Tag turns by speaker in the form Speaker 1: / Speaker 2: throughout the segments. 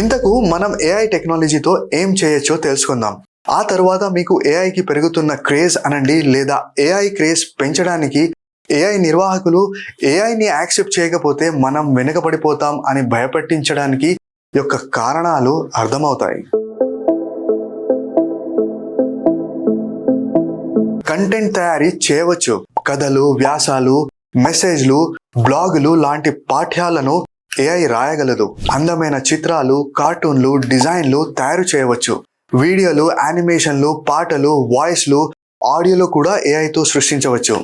Speaker 1: ఇంతకు మనం ఏఐ టెక్నాలజీతో ఏం చేయొచ్చో తెలుసుకుందాం. ఆ తర్వాత మీకు ఏఐకి పెరుగుతున్న క్రేజ్ అనండి లేదా ఏఐ క్రేజ్ పెంచడానికి ఏఐ నిర్వాహకులు ఏఐని యాక్సెప్ట్ చేయకపోతే మనం వెనుకబడిపోతాం అని భయపెట్టించడానికి యొక్క కారణాలు అర్థమవుతాయి. కంటెంట్ తయారీ చేయవచ్చు. కథలు వ్యాసాలు మెసేజ్లు బ్లాగులు లాంటి పాఠ్యాలను ఏఐ రాయగలదు. అందమైన చిత్రాలు కార్టూన్లు డిజైన్లు తయారు చేయవచ్చు. వీడియోలు యానిమేషన్లు పాటలు వాయిస్లు ఆడియోలు కూడా ఏఐతో సృష్టించవచ్చు.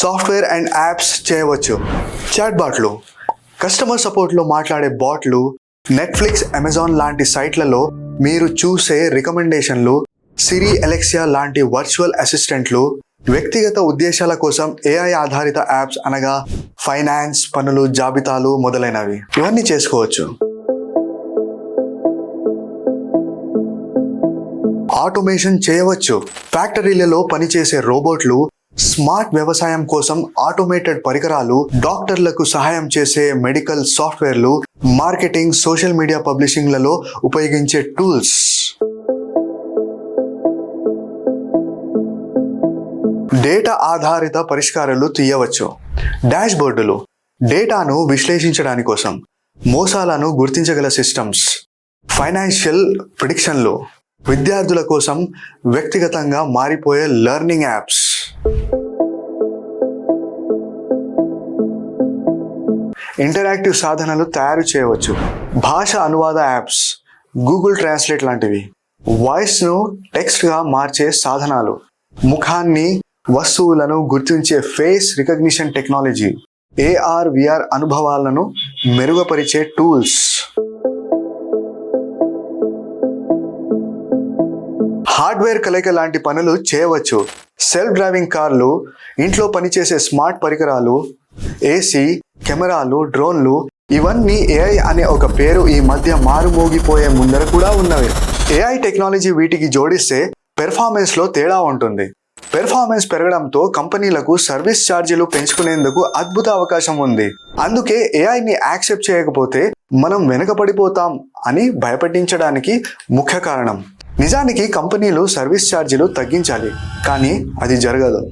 Speaker 1: సాఫ్ట్వేర్ అండ్ యాప్స్ చేయవచ్చు. చాట్ బాట్లు కస్టమర్ సపోర్ట్లో మాట్లాడే బాట్లు నెట్ఫ్లిక్స్ అమెజాన్ లాంటి సైట్లలో మీరు చూసే రికమెండేషన్లు సిరి ఎలెక్సియా లాంటి వర్చువల్ అసిస్టెంట్లు వ్యక్తిగత ఉద్దేశాల కోసం ఏఐ ఆధారిత యాప్స్ అనగా ఫైనాన్స్ పనులు జాబితాలు మొదలైనవి. ఇవన్నీ చేసుకోవచ్చు. ఆటోమేషన్ చేయవచ్చు. ఫ్యాక్టరీలలో పనిచేసే రోబోట్లు స్మార్ట్ వ్యవసాయం కోసం ఆటోమేటెడ్ పరికరాలు డాక్టర్లకు సహాయం చేసే మెడికల్ సాఫ్ట్వేర్లు మార్కెటింగ్ సోషల్ మీడియా పబ్లిషింగ్లలో ఉపయోగించే టూల్స్. డేటా ఆధారిత పరిష్కారాలు తీయవచ్చు. డాష్బోర్డులు డేటాను విశ్లేషించడానికి కోసం మోసాలను గుర్తించగల సిస్టమ్స్. ఫైనాన్షియల్ ప్రిడిక్షన్లు విద్యార్థుల కోసం వ్యక్తిగతంగా మారిపోయే లెర్నింగ్ యాప్స్. ఇంటరాక్టివ్ సాధనాలు తయారు చేయవచ్చు. భాష అనువాద యాప్స్ గూగుల్ ట్రాన్స్లేట్ లాంటివి. వాయిస్ను టెక్స్ట్గా మార్చే సాధనాలు. ముఖాన్ని వస్తువులను గుర్తించే face recognition technology AR VR అనుభవాలను మెరుగుపరిచే టూల్స్. హార్డ్వేర్ కలయిక లాంటి పనులు చేయవచ్చు. సెల్ఫ్ డ్రైవింగ్ కార్లు ఇంట్లో పనిచేసే స్మార్ట్ పరికరాలు ఏసీ కెమెరాలు డ్రోన్లు ఇవన్నీ ఏఐ అనే ఒక పేరు ఈ మధ్య మారుమోగిపోయే ముందర కూడా ఉన్నవి. ఏఐ టెక్నాలజీ వీటికి జోడిస్తే పెర్ఫార్మెన్స్లో తేడా ఉంటుంది. పెర్ఫార్మెన్స్ పెరగడంతో కంపెనీలకు సర్వీస్ ఛార్జీలు పెంచుకునేందుకు అద్భుత అవకాశం ఉంది. అందుకే ఏఐని యాక్సెప్ట్ చేయకపోతే మనం వెనుకబడిపోతాం అని భయపడించడానికి ముఖ్య కారణం. నిజానికి కంపెనీలు సర్వీస్ ఛార్జీలు తగ్గించాలి కానీ అది జరగదు.